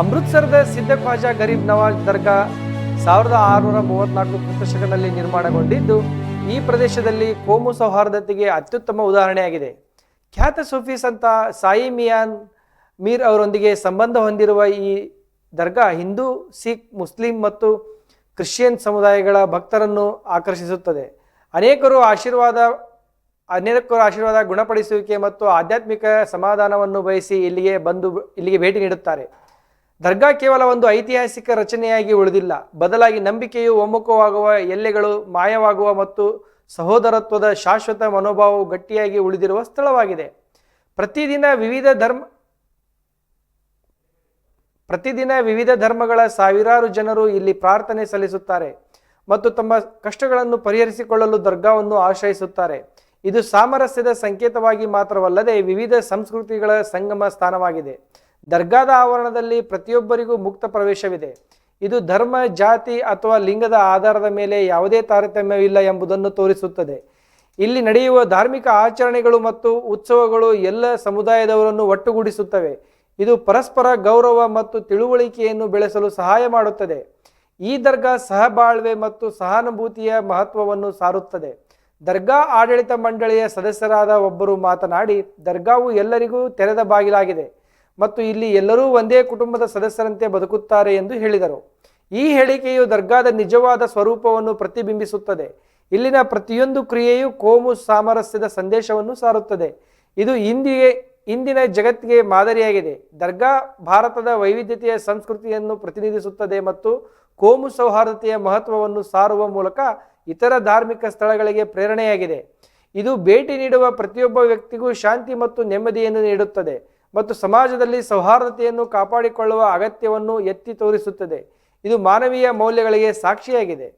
ಅಮೃತ್ಸರದ ಸಿದ್ಧ ಖ್ವಾಜಾ ಗರೀಬ್ ನವಾಜ್ ದರ್ಗಾ ಸಾವಿರದ ಆರುನೂರ ಮೂವತ್ನಾಲ್ಕು ಕ್ರಿಸ್ತಶಕದಲ್ಲಿ ನಿರ್ಮಾಣಗೊಂಡಿದ್ದು, ಈ ಪ್ರದೇಶದಲ್ಲಿ ಕೋಮು ಸೌಹಾರ್ದತೆಗೆ ಅತ್ಯುತ್ತಮ ಉದಾಹರಣೆಯಾಗಿದೆ. ಖ್ಯಾತ ಸೂಫಿ ಸಂತ ಸಾಯಿ ಮಿಯಾನ್ ಮೀರ್ ಅವರೊಂದಿಗೆ ಸಂಬಂಧ ಹೊಂದಿರುವ ಈ ದರ್ಗಾ ಹಿಂದೂ, ಸಿಖ್, ಮುಸ್ಲಿಂ ಮತ್ತು ಕ್ರಿಶ್ಚಿಯನ್ ಸಮುದಾಯಗಳ ಭಕ್ತರನ್ನು ಆಕರ್ಷಿಸುತ್ತದೆ. ಅನೇಕರು ಆಶೀರ್ವಾದ ಅನೇಕರು ಆಶೀರ್ವಾದ ಗುಣಪಡಿಸುವಿಕೆ ಮತ್ತು ಆಧ್ಯಾತ್ಮಿಕ ಸಮಾಧಾನವನ್ನು ಬಯಸಿ ಇಲ್ಲಿಗೆ ಬಂದು, ಇಲ್ಲಿಗೆ ಭೇಟಿ ನೀಡುತ್ತಾರೆ. ದರ್ಗಾ ಕೇವಲ ಒಂದು ಐತಿಹಾಸಿಕ ರಚನೆಯಾಗಿ ಉಳಿದಿಲ್ಲ. ಬದಲಾಗಿ ನಂಬಿಕೆಯು ಒಮ್ಮುಖವಾಗುವ ಎಲ್ಲೆಗಳು ಮಾಯವಾಗುವ ಮತ್ತು ಸಹೋದರತ್ವದ ಶಾಶ್ವತ ಮನೋಭಾವವು ಗಟ್ಟಿಯಾಗಿ ಉಳಿದಿರುವ ಸ್ಥಳವಾಗಿದೆ. ಪ್ರತಿದಿನ ವಿವಿಧ ಧರ್ಮ ಪ್ರತಿದಿನ ವಿವಿಧ ಧರ್ಮಗಳ ಸಾವಿರಾರು ಜನರು ಇಲ್ಲಿ ಪ್ರಾರ್ಥನೆ ಸಲ್ಲಿಸುತ್ತಾರೆ ಮತ್ತು ತಮ್ಮ ಕಷ್ಟಗಳನ್ನು ಪರಿಹರಿಸಿಕೊಳ್ಳಲು ದರ್ಗಾವನ್ನು ಆಶ್ರಯಿಸುತ್ತಾರೆ. ಇದು ಸಾಮರಸ್ಯದ ಸಂಕೇತವಾಗಿ ಮಾತ್ರವಲ್ಲದೆ ವಿವಿಧ ಸಂಸ್ಕೃತಿಗಳ ಸಂಗಮ ಸ್ಥಾನವಾಗಿದೆ. ದರ್ಗಾದ ಆವರಣದಲ್ಲಿ ಪ್ರತಿಯೊಬ್ಬರಿಗೂ ಮುಕ್ತ ಪ್ರವೇಶವಿದೆ. ಇದು ಧರ್ಮ, ಜಾತಿ ಅಥವಾ ಲಿಂಗದ ಆಧಾರದ ಮೇಲೆ ಯಾವುದೇ ತಾರತಮ್ಯವಿಲ್ಲ ಎಂಬುದನ್ನು ತೋರಿಸುತ್ತದೆ. ಇಲ್ಲಿ ನಡೆಯುವ ಧಾರ್ಮಿಕ ಆಚರಣೆಗಳು ಮತ್ತು ಉತ್ಸವಗಳು ಎಲ್ಲ ಸಮುದಾಯದವರನ್ನು ಒಟ್ಟುಗೂಡಿಸುತ್ತವೆ. ಇದು ಪರಸ್ಪರ ಗೌರವ ಮತ್ತು ತಿಳುವಳಿಕೆಯನ್ನು ಬೆಳೆಸಲು ಸಹಾಯ ಮಾಡುತ್ತದೆ. ಈ ದರ್ಗಾ ಸಹಬಾಳ್ವೆ ಮತ್ತು ಸಹಾನುಭೂತಿಯ ಮಹತ್ವವನ್ನು ಸಾರುತ್ತದೆ. ದರ್ಗಾ ಆಡಳಿತ ಮಂಡಳಿಯ ಸದಸ್ಯರಾದ ಒಬ್ಬರು ಮಾತನಾಡಿ, ದರ್ಗಾವು ಎಲ್ಲರಿಗೂ ತೆರೆದ ಬಾಗಿಲಾಗಿದೆ. ಮತ್ತು ಇಲ್ಲಿ ಎಲ್ಲರೂ ಒಂದೇ ಕುಟುಂಬದ ಸದಸ್ಯರಂತೆ ಬದುಕುತ್ತಾರೆ ಎಂದು ಹೇಳಿದರು. ಈ ಹೇಳಿಕೆಯು ದರ್ಗಾದ ನಿಜವಾದ ಸ್ವರೂಪವನ್ನು ಪ್ರತಿಬಿಂಬಿಸುತ್ತದೆ. ಇಲ್ಲಿನ ಪ್ರತಿಯೊಂದು ಕ್ರಿಯೆಯು ಕೋಮು ಸಾಮರಸ್ಯದ ಸಂದೇಶವನ್ನು ಸಾರುತ್ತದೆ. ಇದು ಇಂದಿಗೆ ಇಂದಿನ ಜಗತ್ತಿಗೆ ಮಾದರಿಯಾಗಿದೆ. ದರ್ಗಾ ಭಾರತದ ವೈವಿಧ್ಯತೆಯ ಸಂಸ್ಕೃತಿಯನ್ನು ಪ್ರತಿನಿಧಿಸುತ್ತದೆ ಮತ್ತು ಕೋಮು ಸೌಹಾರ್ದತೆಯ ಮಹತ್ವವನ್ನು ಸಾರುವ ಮೂಲಕ ಇತರ ಧಾರ್ಮಿಕ ಸ್ಥಳಗಳಿಗೆ ಪ್ರೇರಣೆಯಾಗಿದೆ. ಇದು ಭೇಟಿ ನೀಡುವ ಪ್ರತಿಯೊಬ್ಬ ವ್ಯಕ್ತಿಗೂ ಶಾಂತಿ ಮತ್ತು ನೆಮ್ಮದಿಯನ್ನು ನೀಡುತ್ತದೆ. ಮತ್ತು ಸಮಾಜದಲ್ಲಿ ಸೌಹಾರ್ದತೆಯನ್ನು ಕಾಪಾಡಿಕೊಳ್ಳುವ ಅಗತ್ಯವನ್ನು ಎತ್ತಿ ತೋರಿಸುತ್ತದೆ. ಇದು ಮಾನವೀಯ ಮೌಲ್ಯಗಳಿಗೆ ಸಾಕ್ಷಿಯಾಗಿದೆ.